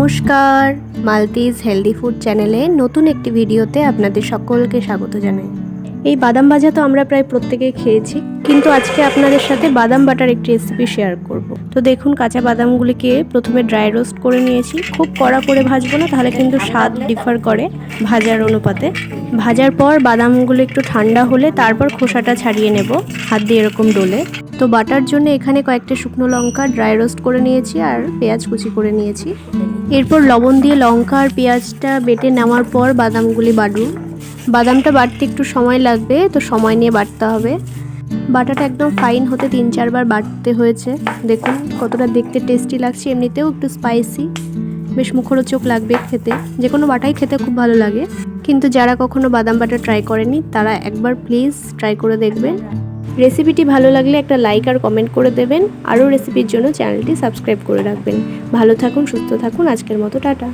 নমস্কার। মালতিজ healthy food চ্যানেলে নতুন একটি ভিডিওতে আপনাদের সকলকে স্বাগত জানাই। এই বাদাম ভাজা তো আমরা প্রায় প্রত্যেকেই খেয়েছি, কিন্তু আজকে আপনাদের সাথে বাদাম বাটার একটি রেসিপি শেয়ার করব। তো দেখুন, কাঁচা বাদামগুলিকে প্রথমে ড্রাই রোস্ট করে নিয়েছি। খুব কড়া করে ভাজবো না, তাহলে কিন্তু স্বাদ ডিফার করে ভাজার অনুপাতে। ভাজার পর বাদামগুলো একটু ঠান্ডা হলে তারপর খোসাটা ছাড়িয়ে নেব, হাত দিয়ে এরকম ডলে। তো বাটার জন্য এখানে কয়েকটা শুকনো লঙ্কা ড্রাই রোস্ট করে নিয়েছি আর পেঁয়াজ কুচি করে নিয়েছি। এরপর লবণ দিয়ে লঙ্কা আর পেঁয়াজটা বেটে নেওয়ার পর বাদামগুলি বাটুন বাদামটা বাটতে একটু সময় লাগবে, তো সময় নিয়ে বাটতে হবে। বাটাটা একদম ফাইন হতে তিন চারবার বাটতে হয়েছে। দেখুন কতটা দেখতে টেস্টি লাগছে, এমনিতেও একটু স্পাইসি বেশ মুখরোচক লাগবে খেতে। যে কোনো বাটাই খেতে খুব ভালো লাগে। কিন্তু যারা কখনো বাদাম বাটা ট্রাই করেনি, তারা একবার প্লিজ ট্রাই করে দেখবেন। রেসিপিটি ভালো লাগলে একটা লাইক আর কমেন্ট করে দেবেন। আরও রেসিপির জন্য চ্যানেলটি সাবস্ক্রাইব করে রাখবেন। ভালো থাকুন, সুস্থ থাকুন। আজকের মতো টাটা।